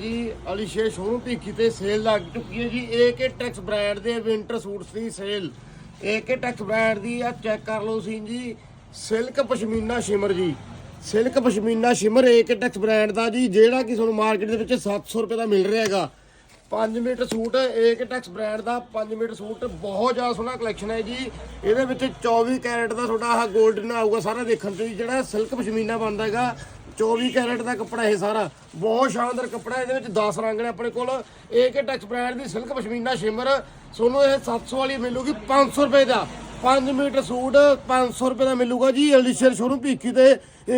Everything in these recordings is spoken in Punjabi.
ਜੀ ਅਲੀਸ਼ੇ ਸ਼ੋਰੂਮ ਭੀਖੀ ਤੇ ਸੇਲ ਲੱਗ ਚੁੱਕੀ ਹੈ ਜੀ। ਏਕੇ ਟੈਕਸ ਬ੍ਰਾਂਡ ਦੇ ਵਿੰਟਰ ਸੂਟਸ ਦੀ ਸੇਲ ਏਕੇ ਟੈਕਸ ਬ੍ਰਾਂਡ ਦੀ ਆ ਚੈੱਕ ਕਰ ਲਓ ਸੀ ਜੀ। ਸਿਲਕ ਪਸ਼ਮੀਨਾ ਸ਼ਿਮਰ ਜੀ। Silk pashmina shimmer AK Tex brand ਦਾ ਜੀ, ਜਿਹੜਾ ਕਿ ਤੁਹਾਨੂੰ ਮਾਰਕੀਟ ਦੇ ਵਿੱਚ 700 ਰੁਪਏ ਦਾ ਮਿਲ ਰਿਹਾ ਹੈਗਾ। 5 metre suit AK Tex brand ਦਾ 5 ਮੀਟਰ ਸੂਟ ਬਹੁਤ ਜ਼ਿਆਦਾ ਸੋਹਣਾ ਕਲੈਕਸ਼ਨ ਹੈ ਜੀ। ਇਹਦੇ ਵਿੱਚ 24 ਕੈਰਟ ਦਾ ਤੁਹਾਡਾ ਆਹ 골ਡਨ ਆਊਗਾ ਸਾਰਾ ਦੇਖਣ ਤੋਂ ਜੀ, ਜਿਹੜਾ ਸਿਲਕ ਪਸ਼ਮੀਨਾ ਬਣਦਾ ਹੈਗਾ। 24 ਕੈਰਟ ਦਾ ਕੱਪੜਾ ਇਹ ਸਾਰਾ। ਬਹੁਤ ਸ਼ਾਨਦਾਰ ਕੱਪੜਾ ਇਹਦੇ ਵਿੱਚ 10 ਰੰਗ ਨੇ ਆਪਣੇ ਕੋਲ। ਏਕੇ ਟੈਕਸ ਬ੍ਰਾਂਡ ਦੀ ਸਿਲਕ ਪਸ਼ਮੀਨਾ ਸ਼ਿਮਰ ਤੁਹਾਨੂੰ ਇਹ 700 ਵਾਲੀ ਮਿਲੂਗੀ 500 ਰੁਪਏ ਦਾ। 5 ਮੀਟਰ ਸੂਟ 500 ਰੁਪਏ ਦਾ ਮਿਲੂਗਾ ਜੀ ਅਲੀਸ਼ਰ ਸ਼ੋਰੂਮ ਭੀਖੀ ਤੇ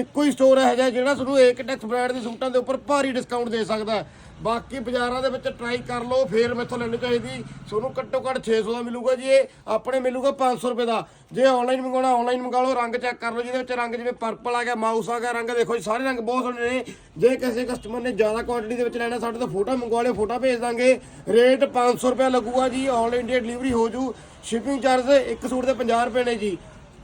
ਇੱਕੋ ਹੀ ਸਟੋਰ ਹੈ ਜਿਹੜਾ ਤੁਹਾਨੂੰ ਏਕੇ ਟੈਕਸ ਬ੍ਰਾਂਡ ਦੇ ਸੂਟਾਂ ਦੇ ਉੱਪਰ ਭਾਰੀ ਡਿਸਕਾਊਂਟ ਦੇ ਸਕਦਾ ਹੈ। ਬਾਕੀ ਬਾਜ਼ਾਰਾਂ ਦੇ ਵਿੱਚ ਟਰਾਈ ਕਰ ਲਓ, ਫੇਰ ਮੈਥੋਂ ਲੈਣੀ ਚਾਹੀਦੀ। ਤੁਹਾਨੂੰ ਘੱਟੋ ਘੱਟ 600 ਦਾ ਮਿਲੂਗਾ ਜੀ, ਇਹ ਆਪਣੇ ਮਿਲੂਗਾ 500 ਰੁਪਏ ਦਾ। ਜੇ ਆਨਲਾਈਨ ਮੰਗਾਉਣਾ ਆਨਲਾਈਨ ਮੰਗਾ ਲਓ, ਰੰਗ ਚੈੱਕ ਕਰ ਲਓ, ਜਿਹਦੇ ਵਿੱਚ ਰੰਗ ਜਿਵੇਂ ਪਰਪਲ ਆ ਗਿਆ ਮਾਊਸ ਆ ਗਿਆ, ਰੰਗ ਦੇਖੋ ਜੀ, ਸਾਰੇ ਰੰਗ ਬਹੁਤ ਸੋਹਣੇ ਨੇ। ਜੇ ਕਿਸੇ ਕਸਟਮਰ ਨੇ ਜ਼ਿਆਦਾ ਕੁਆਂਟੀਟੀ ਦੇ ਵਿੱਚ ਲੈਣਾ, ਸਾਡੇ ਤੋਂ ਫੋਟੋ ਮੰਗਵਾ ਲਿਓ ਫੋਟੋ ਭੇਜ ਦਾਂਗੇ। ਰੇਟ 500 ਰੁਪਏ ਲੱਗੂਗਾ ਜੀ ਆਨਲਾਈਨ ਇੰਡੀਆ ਡਿਲੀਵਰੀ ਹੋ ਜੂ। ਸ਼ਿਪਿੰਗ ਚਾਰਜ ਇੱਕ ਸੂਟ ਦੇ 50 ਰੁਪਏ ਨੇ ਜੀ।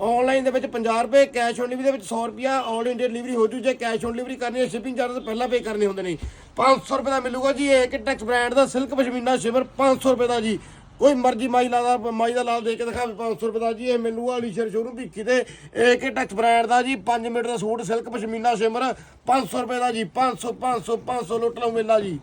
ਆਨਲਾਈਨ ਦੇ ਵਿੱਚ 50 ਰੁਪਏ ਕੈਸ਼ ਔਨ ਡਿਲੀਵਰੀ ਦੇ ਵਿੱਚ 100 ਰੁਪਿਆ ਆਲ ਇੰਡੀਆ ਡਿਲੀਵਰੀ ਹੋ ਜੂ। ਜੇ ਕੈਸ਼ ਔਨ ਡਿਲੀਵਰੀ ਕਰਨੀ ਹੈ ਸ਼ਿਪਿੰਗ ਚਾਰਜ ਪਹਿਲਾਂ ਪੇ ਕਰਨੇ ਹੁੰਦੇ ਨੇ 500 ਰੁਪਏ ਦਾ ਮਿਲੂਗਾ ਜੀ ਇਹ ਕਿ ਟੈਕਸ ਬ੍ਰਾਂਡ ਦਾ ਸਿਲਕ ਪਸ਼ਮੀਨਾ ਸ਼ਿਵਰ 500 ਰੁਪਏ ਦਾ ਜੀ। ਕੋਈ ਮਰਜ਼ੀ ਮਾਈ ਲਾਦਾ ਮਾਈ ਦਾ ਲਾਲ ਦੇ ਕੇ ਦਿਖਾ 500 ਰੁਪਏ ਦਾ ਜੀ। ਇਹ ਮਿਲੂਗਾ ਅਲੀਸ਼ਰ ਸ਼ੋਰੂਮ ਭਿੱਖੀ ਤੇ। ਇਹ ਕਿ ਟੈਕਸ ਬ੍ਰਾਂਡ ਦਾ ਜੀ 5 ਮੀਟਰ ਦਾ ਸੂਟ ਸਿਲਕ ਪਸ਼ਮੀਨਾ ਸ਼ਿਮਰ 500 ਰੁਪਏ ਦਾ ਜੀ। 500 500 500 ਲੁੱਟ ਲਓ ਮੇਲਾ ਜੀ।